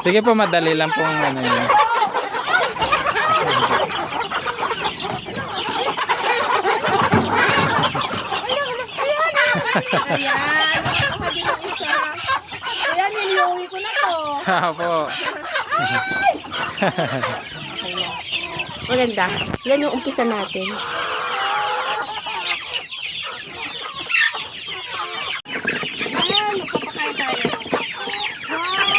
Sige po, madali lang po ang ano yun. Ayan, isa. Ayan, niluwi ko na to. Opo. Maganda. Yan yung umpisa natin. Ayan, magpapakain tayo. Wow!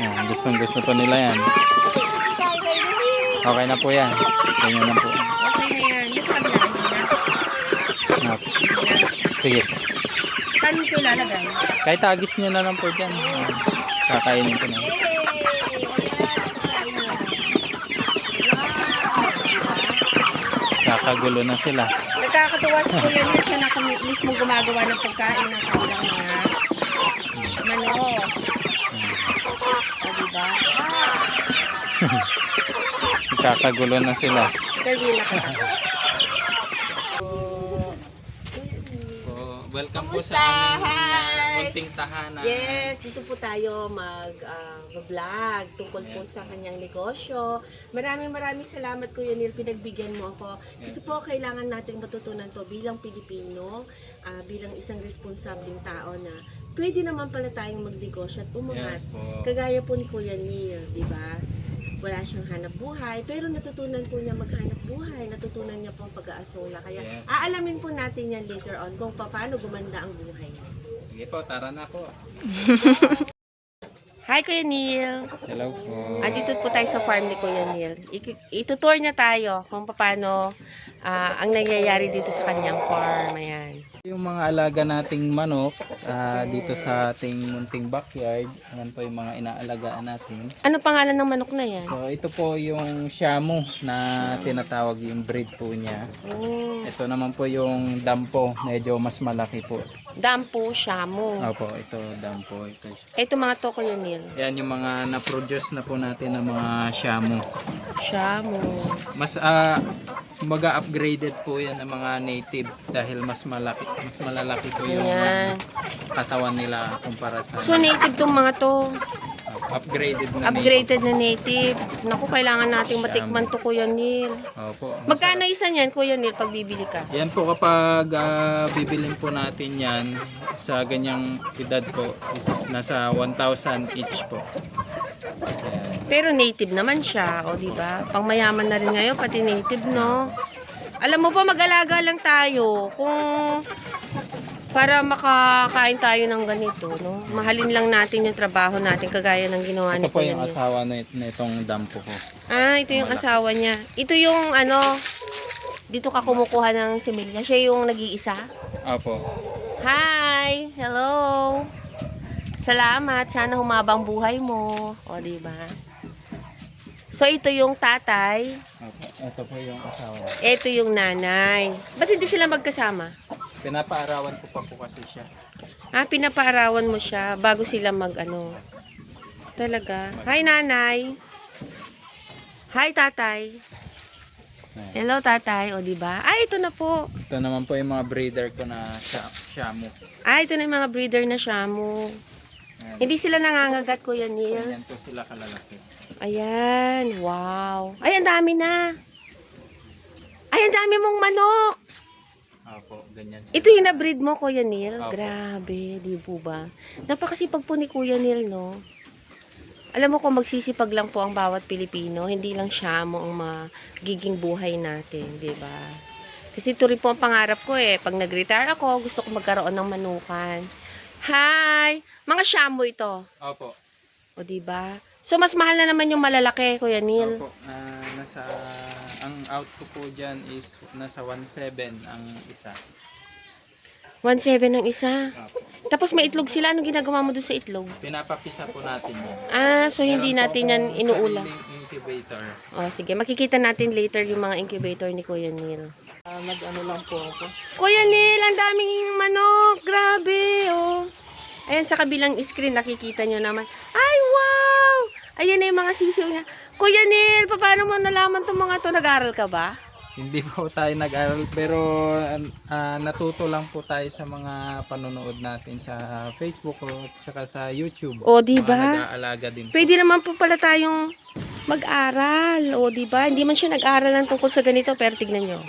Yan, gustong gusto po nila yan. Okay na po yan. Ganyan na po. Okay na yan. Kabila, hindi na. Opo. Sige. Saan ko ilalagay? Kahit agis nyo na lang po dyan. Yan. Kakainin ko na. Kakagulo na sila. Nagkakatuwa si Kuya Neil siya na kami mismo gumagawa ng pagkain ng kanilang mga mano. O, diba? Kakagulo na sila. Na ka. So, welcome po Kamusta? sa aming uh, munting tahanan. Yes, dito po tayo mag-vlog tungkol po sa kanyang negosyo. Maraming maraming salamat Kuya Neil, pinagbigyan mo ako. Kasi Yes. po kailangan nating matutunan to bilang Pilipino, ah, bilang isang responsableng tao na pwede naman pala tayong magnegosyo at umangat. Yes po. Kagaya po ni Kuya Neil, di ba? Wala siyang hanap buhay, pero natutunan po niya maghanap buhay, natutunan niya po ang pag-aasola. Kaya Yes. aalamin po natin yan later on kung paano gumanda ang buhay niya. Sige po, tara na po. Hi Kuya Neil! Hello po. Andito po tayo sa farm ni Kuya Neil. Itutour niya tayo kung paano ah, ang nangyayari dito sa kanyang farm. Ayan. Yung mga alaga nating manok ah, dito sa ating munting backyard, yan po yung mga inaalagaan natin. Ano pangalan ng manok na yan? So ito po yung Shamu na tinatawag yung breed po niya. Oh, Ito naman po yung Dampo, medyo mas malaki po. Dampo, Shamu. Opo, ito Dampo. Ito. Ito mga to Kuya Neil. Yan yung mga na-produce na po natin ng mga Shamu. Shamu. Mas ah kumbaga upgraded po yan ng mga native dahil mas malaki, mas malalaki po yung Ayan. katawan nila kumpara sa So native tong mga to. Upgraded na Upgraded na native. Naku, kailangan nating matikman to Kuya Neil. native. Opo. Magkano isa niyan Kuya Neil pag bibili ka? Yan po kapag ah, bibilin po natin yan sa ganyang edad po is nasa 1,000 each po. Pero native naman siya, o di ba? Pangmayaman na rin ngayon pati native, no? Alam mo pa mag-alaga lang tayo kung para makakain tayo ng ganito, no? Mahalin lang natin yung trabaho natin kagaya ng ginawa Ito ni po Kuya yung Neil. asawa na nitong dampo ko. Ah, ito yung asawa niya. Ito yung ano, dito ka kumukuha ng similya. Siya yung nag-iisa. Opo. Hi! Hello! Salamat. Sana humabang buhay mo. O, di ba? So, ito yung tatay. Opo. Ito po yung asawa. Ito yung nanay. Ba't hindi sila magkasama? Pinapaarawan ko pa po kasi siya. Ah, pinapaarawan mo siya bago sila mag ano. Talaga. Hi, nanay. Hi, tatay. Hello, tatay. O, di ba? Ah, ito na po. Ito naman po yung mga breeder ko na sha- shamu. Ah, ito na yung mga breeder na shamu. Ayan. Hindi sila nangangagat, Kuya Neil. Ganyan po sila kalalaki. Ayan, wow. Ay, ang dami na. Ay, ang dami mong manok. Opo, ganyan sila. Ito yung na-breed mo, Kuya Neil. Opo. Grabe, di po ba? Napakasipag po ni Kuya Neil, no? Alam mo kung magsisipag lang po ang bawat Pilipino, hindi lang siya mo ang magiging buhay natin, di ba? Kasi ito rin po ang pangarap ko eh. Pag nag-retire ako, gusto ko magkaroon ng manukan. Hi! Mga shamo ito. Opo. O, di ba? So, mas mahal na naman yung malalaki, Kuya Neil. Opo. Ah, nasa, ang out ko po dyan is nasa 1.7 ang isa. 1.7 ang isa. Opo. Tapos may itlog sila. Anong ginagawa mo doon sa itlog? Pinapapisa po natin yan. Ah, so hindi Meron po natin yan akong inuulam. sariling incubator. O, sige. Makikita natin later yung mga incubator ni Kuya Neil. Ah, nag-ano lang po ako. Kuya Neil, ang daming manok. Grabe, oh. Ayan, sa kabilang screen, nakikita nyo naman. Ay, wow! Ayan na yung mga sisiw niya. Kuya Neil, paano mo nalaman itong mga to? Nag-aral ka ba? Hindi po tayo nag-aral pero ah, natuto lang po tayo sa mga panonood natin sa Facebook o saka sa YouTube. O, di ba? nag-aalaga din. po. Pwede naman po pala tayong mag-aral. O, di ba? Hindi man siya nag-aral ng tungkol sa ganito, pero tignan nyo.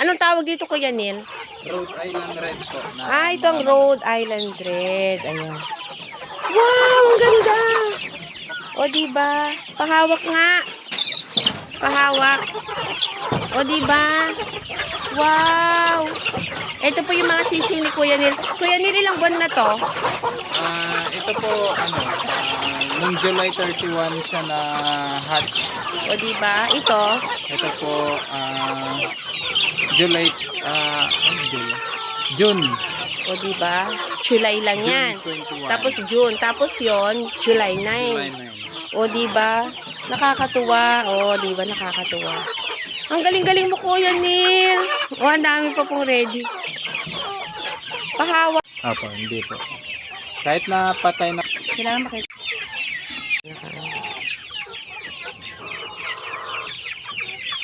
Anong tawag dito, Kuya Neil? Rhode Island Red po. Na, Ah, ito ang Rhode Island Red. Ayan. Wow. O, di ba? Pahawak nga. Pahawak. O, di ba? Wow. Ito po yung mga sisi ni Kuya Neil. Kuya Neil, ilang buwan na to? Ah, ito po ano, ah, nung July 31 siya na hatch. O, di ba? Ito. Ito po ah, July ano July? June O, di ba? July lang yan. June 21. Tapos June. Tapos yon July 9. July 9. O, di ba? Nakakatuwa. O, di ba? Nakakatuwa. Ang galing-galing mo, Kuya Neil. O, ang dami pa pong ready. Pahawa. Apo, hindi po. Kahit na patay na Kailangan makita.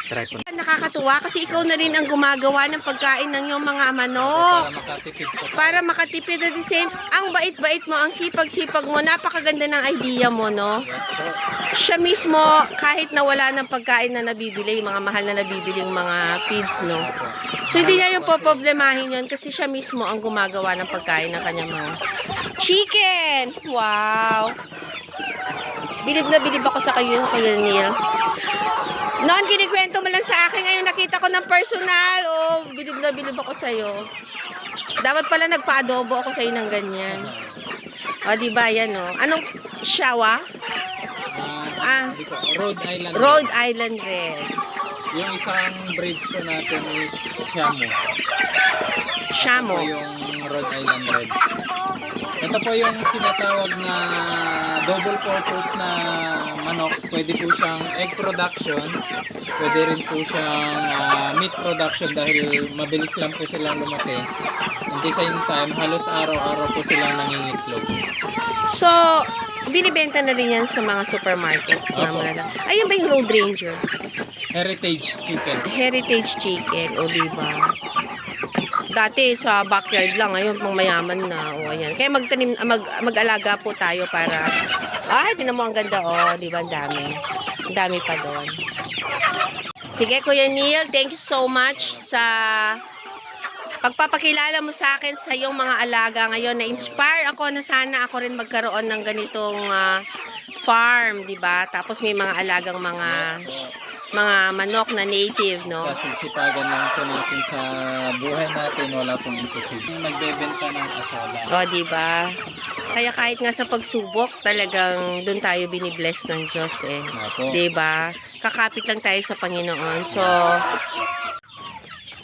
Try ko na Nakakatuwa kasi ikaw na rin ang gumagawa ng pagkain ng iyong mga manok. para makatipid po. Para makatipid at the same, ang bait-bait mo, ang sipag-sipag mo, napakaganda ng idea mo, no? Siya mismo, kahit na wala ng pagkain na nabibili, yung mga mahal na nabibili yung mga feeds, no? So, hindi niya yung poproblemahin yun kasi siya mismo ang gumagawa ng pagkain ng kanyang mga chicken! Wow! Bilib na bilib ako sa kayo, Kuya Neil. Noon, kinikwento mo lang sa akin. Ngayon, nakita ko ng personal. Oh, bilib na bilib ako sa'yo. Dapat pala nagpa-adobo ako sa'yo ng ganyan. O, di ba? Yan, oh. Anong shawa? Ah, Ah. po. Rhode Island. Rhode Island Red. Yung isang breeds po natin is Shamu. Shamo. Ito po yung Rhode Island Red. Ito po yung sinatawag na double purpose na manok. Pwede po siyang egg production. Pwede rin po siyang ah, meat production dahil mabilis lang po silang lumaki. At the same time, halos araw-araw po silang nangingitlog. So, binibenta na rin yan sa mga supermarkets na Opo. mga Ayun ba yung Road Ranger? Heritage chicken. Heritage Chicken, o diba? Dati sa backyard lang, ngayon pang mayaman na. O ayan. Kaya magtanim, mag, mag-alaga po tayo para, ay, tinan mo ang ganda, o, di ba, ang dami. Ang dami pa doon. Sige, Kuya Neil, thank you so much sa pagpapakilala mo sa akin sa iyong mga alaga ngayon. Na-inspire ako na sana ako rin magkaroon ng ganitong ah, farm, di ba? Tapos may mga alagang mga mga manok na native, no? Kasi sipagan lang po natin sa buhay natin, wala pong imposible. Nagbebenta ng asola. O, di ba? Kaya kahit nga sa pagsubok, talagang doon tayo binibless ng Diyos eh. Di ba? Kakapit lang tayo sa Panginoon. So,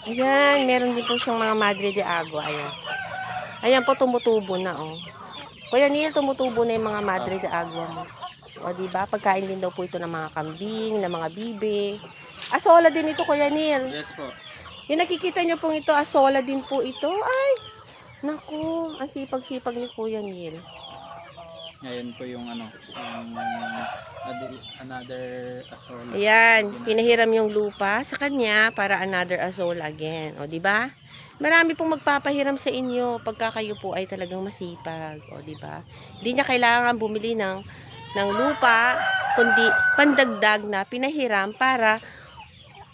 ayan, meron din po siyang mga Madre de Agua. Ayan. Ayan po, tumutubo na, oh. Kuya Neil, tumutubo na yung mga Madre de Agua mo. O, di ba? Pagkain din daw po ito ng mga kambing, ng mga bibe. Asola din ito, Kuya Neil. Yes po. Yung nakikita nyo pong ito, asola din po ito. Ay, naku, ang sipag-sipag ni Kuya Neil. Ngayon po yung ano, yung another asola. Ayan, pinahiram yung lupa sa kanya para another azola again. O, di ba? Marami pong magpapahiram sa inyo pagka kayo po ay talagang masipag. O, di ba? Hindi niya kailangan bumili ng ng lupa, kundi pandagdag na pinahiram para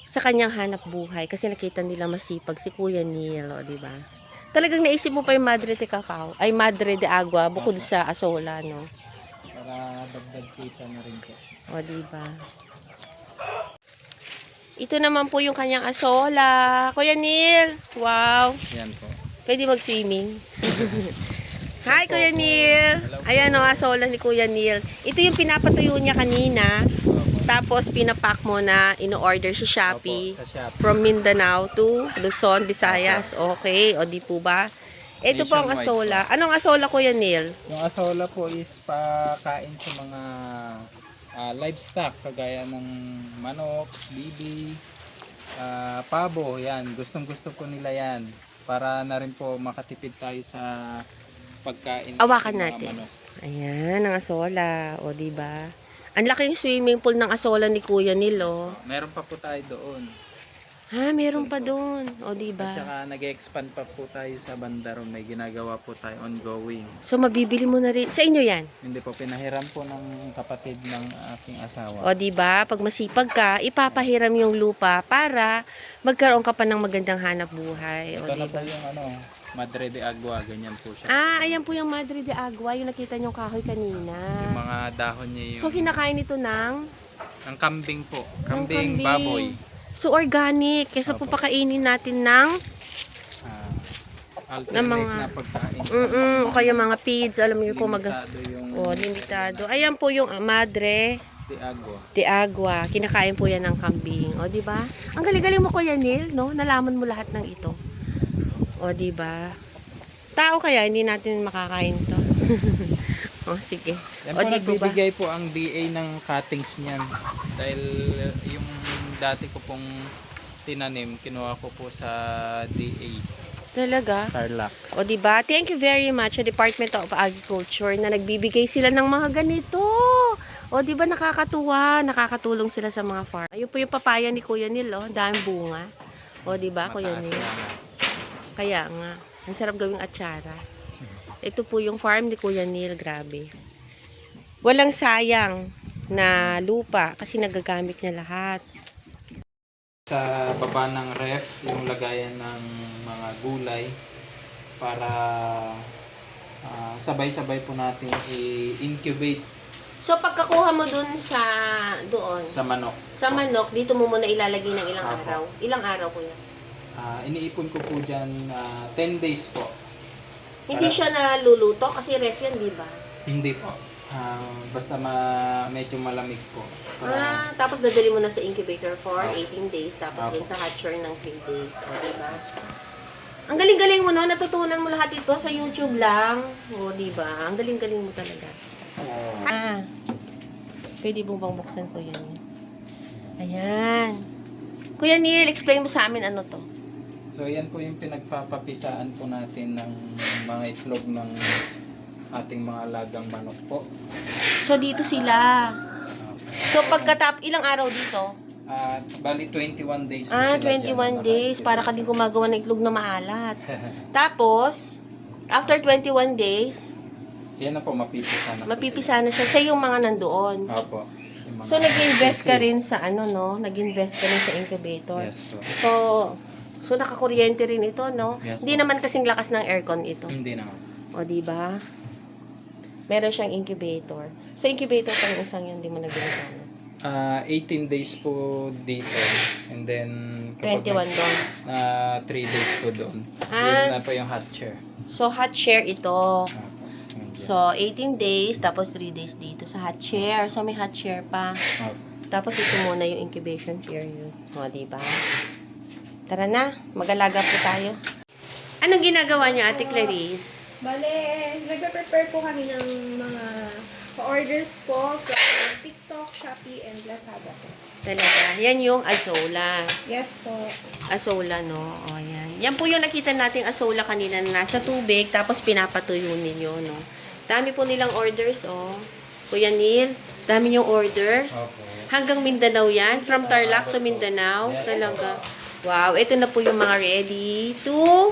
sa kanyang hanap buhay kasi nakita nila masipag si Kuya Neil, o, di ba? Talagang naisip mo pa yung Madre de Cacao, ay Madre de Agua bukod sa Asola, no? Para dagdag kita na rin po. O, di ba? Ito naman po yung kanyang asola. Kuya Neil. Wow. Yan po. Pwede mag-swimming. Hi, Kuya Neil. Ayan o, asola ni Kuya Neil. Ito yung pinapatuyo niya kanina. Opo. Tapos, pinapack mo na in-order sa Shopee. Opo, sa shop. From Mindanao to Luzon, Visayas. Okay. O, di po ba? Ito po ang asola. Anong asola, Kuya Neil? Yung asola po is pakain sa mga ah, livestock kagaya ng manok, bibi, ah, pabo, yan. Gustong gusto ko nila yan. Para na rin po makatipid tayo sa pagkain. Awakan natin. manok. Ayan, ang asola. O, di ba? Ang laking swimming pool ng asola ni Kuya Nilo. Meron pa po tayo doon. Ha, meron pa doon. O, di At ba? saka nag-expand pa po tayo sa Bandaro. May ginagawa po tayo ongoing. So, mabibili mo na rin. Sa inyo yan. Hindi po, pinahiram po ng kapatid ng aking asawa. O, di ba? Pag masipag ka, ipapahiram yung lupa para magkaroon ka pa ng magandang hanap buhay. O, Ito di na po ba? yung ano, Madre de Agua, ganyan po siya. Ah, ayan po yung Madre de Agua, yung nakita niyong kahoy kanina. Yung mga dahon niya yung... So, kinakain ito ng ang kambing po. Ng Kambing, kambing. baboy. So, organic. Kesa po pakainin natin ng alternate Ng mga- na pagkain. mm o kaya mga feeds. Alam niyo po mag... Limitado yung O, limitado. Ayan po yung ah, Madre de Agua. de Agua. Kinakain po yan ng kambing. O, di ba? Ang galing-galing mo, Kuya Neil, no? Nalaman mo lahat ng ito. O, di ba? Tao kaya, hindi natin makakain to. o, sige. Yan O, po di po ba? nagbibigay po ang DA ng cuttings niyan. Dahil yung dati ko pong tinanim, kinuha ko po sa DA, Talaga? Tarlac. O, di ba? Thank you very much sa Department of Agriculture na nagbibigay sila ng mga ganito. O, di ba nakakatuwa? Nakakatulong sila sa mga farm. Ayun po yung papaya ni Kuya Neil, oh. Daming bunga. O, di ba, Kuya yan. Kaya nga, ang sarap gawing atsara. Ito po yung farm ni Kuya Neil, grabe. Walang sayang na lupa kasi nagagamit niya lahat. Sa baba ng ref, yung lagayan ng mga gulay para ah, sabay-sabay po natin i-incubate So pagkakuha mo dun sa doon, sa manok. sa manok, dito mo muna ilalagay ng ilang Apo. araw. Ilang araw kuya? Ah, iniipon ko po dyan ah, 10 days po. Hindi Para- siya naluluto kasi ref yan, di ba? Hindi po. Ah, basta ma medyo malamig po. Para, Ah, tapos dadali mo na sa incubator for Apo. 18 days, tapos Apo. dun sa hatcher ng 3 days. O, di ba? Ang galing-galing mo, no? Natutunan mo lahat ito sa YouTube lang. O, di ba? Ang galing-galing mo talaga. Ah. Pwede mo bang buksan to yan? Ayan. Kuya Neil, explain mo sa amin ano to. So yan po yung pinagpapapisaan po natin ng mga itlog ng ating mga alagang manok po. So, dito sila. So, pagkatap, ilang araw dito? At bali 21 days po Ah, sila 21 dyan days. Para ka din gumagawa ng itlog na maalat. Tapos, after 21 days, yan na po, mapipisa na po mapipisa na siya sa yung mga nandoon. Opo. Yung mga So, nag-invest ka rin sa ano, no? Nag-invest ka rin sa incubator. Yes po. So, so nakakuryente rin ito, no? Yes, Hindi po. naman kasing lakas ng aircon ito. Hindi na. O, di ba? Meron siyang incubator. So, incubator pa yung isang yun, di mo na ginagawa. Ah, 18 days po dito. And then, 21 doon. na 3 days po doon. Ah. Yun na po yung hot chair. So, hot share ito. Dyan. So, 18 days, tapos 3 days dito sa hot share. So, may hot share pa. Opo. Tapos, ito muna yung incubation period. O, di ba? Tara na, mag-alaga po tayo. Anong ginagawa niyo, Ate Clarice? Bale, nagpe-prepare po kami ng mga orders po from TikTok, Shopee, and Lazada po. Talaga. Yan yung azola. Yes po. Azola, no? O, yan. Yan po yung nakita nating azola kanina na nasa tubig, tapos pinapatuyo ninyo, no? Dami po nilang orders, oh. Kuya Neil, dami yung orders. Opo. Hanggang Mindanao yan. From Tarlac to Mindanao. Talaga. Wow. Ito na po yung mga ready to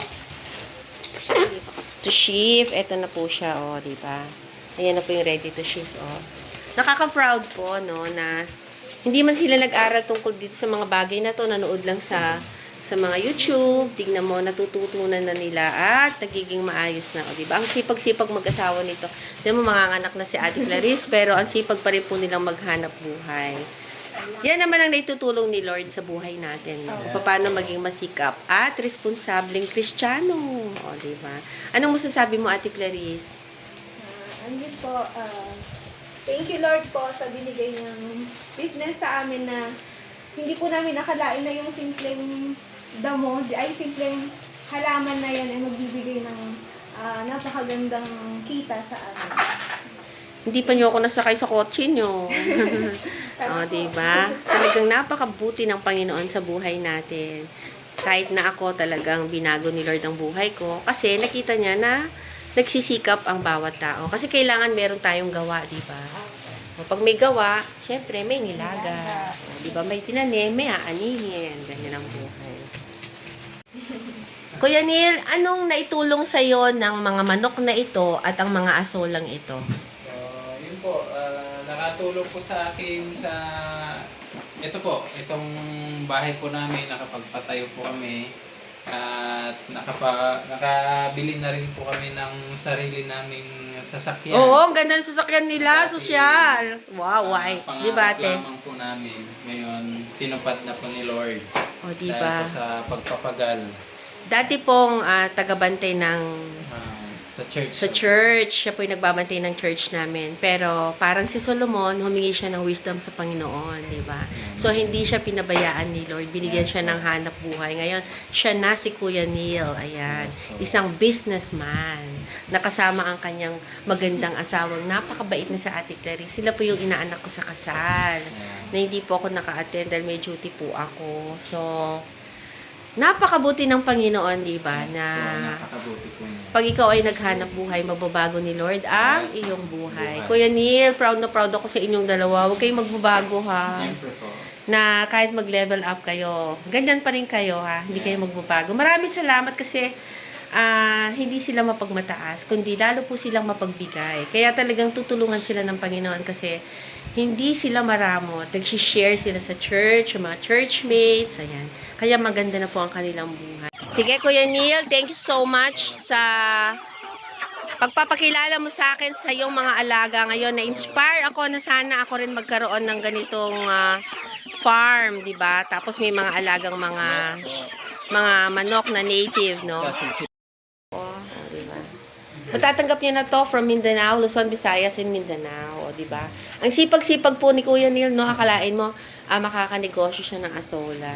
to shift. Ito na po siya, oh, di ba? Ayan na po yung ready to shift, oh. Nakaka-proud po, no, na hindi man sila nag-aral tungkol dito sa mga bagay na to, nanood lang sa sa mga YouTube, tignan mo, natututunan na nila at nagiging maayos na, o, di ba? Ang sipag-sipag mag-asawa nito. Di mo, manganganak na si Ate Clarice, pero ang sipag pa rin po nilang maghanap buhay. Yan naman ang naitutulong ni Lord sa buhay natin. No? Kung Paano maging masikap at responsableng kristyano. O, di ba? Anong masasabi mo, Ate Clarice? Uh, ano yun po, ah, thank you Lord po sa binigay ng business sa amin na hindi po namin nakalain na yung simpleng damo, di- ay simpleng halaman na yan ay magbibigay ng ah, napakagandang kita sa amin. Hindi pa niyo ako nasakay sa kotse niyo. o, di ba? Talagang napakabuti ng Panginoon sa buhay natin. Kahit na ako talagang binago ni Lord ang buhay ko. Kasi nakita niya na nagsisikap ang bawat tao. Kasi kailangan meron tayong gawa, di ba? Pag may gawa, syempre may nilaga. Di ba? May tinanim, may aanihin. Ganyan ang buhay. Kuya Neil, anong naitulong sa'yo ng mga manok na ito at ang mga asolang ito? Po, ah, nakatulong po sa akin sa ito po, itong bahay po namin, nakapagpatayo po kami at nakapa, nakabili na rin po kami ng sarili naming sasakyan. Oo, ang ganda ng sasakyan nila, Dati, sosyal. Wow, Ah, why? Di ba, ate? lamang po namin. Ngayon, tinupad na po ni Lord. O, di Dahil ba? po sa pagpapagal Dati pong ah, tagabantay ng ah, sa church. sa church, siya po yung nagbabantay ng church namin. Pero parang si Solomon, humingi siya ng wisdom sa Panginoon, di ba? So hindi siya pinabayaan ni Lord, binigyan Yes, siya ng hanap buhay. Ngayon, siya na si Kuya Neil, ayan, Yes, po. isang businessman. Nakasama ang kanyang magandang asawang napakabait na sa Ate Clarice. Sila po yung inaanak ko sa kasal. Na hindi po ako naka-attend dahil may duty po ako. So, napakabuti ng Panginoon, di ba? Yes, na napakabuti po niya. pag ikaw ay naghanap buhay, mababago ni Lord ang Yes. iyong buhay. Buhay. Kuya Neil, proud na proud ako sa inyong dalawa. Huwag kayong magbabago ha. Siyempre po. Na kahit mag-level up kayo, ganyan pa rin kayo ha. Hindi kayo Yes. magbabago. Maraming salamat kasi ah, hindi sila mapagmataas, kundi lalo po silang mapagbigay. Kaya talagang tutulungan sila ng Panginoon kasi hindi sila maramot. Nag-share sila sa church, yung mga churchmates, ayan. Kaya maganda na po ang kanilang buhay. Sige, Kuya Neil, thank you so much sa pagpapakilala mo sa akin sa iyong mga alaga ngayon. Na-inspire ako na sana ako rin magkaroon ng ganitong ah, farm, di ba? Tapos may mga alagang mga mga manok na native, no? Kasi si Oh, di ba? Matatanggap niya na to from Mindanao, Luzon, Visayas, and Mindanao, o, di ba? Ang sipag-sipag po ni Kuya Neil, no? Akalain mo, ah, makakanegosyo siya ng asola.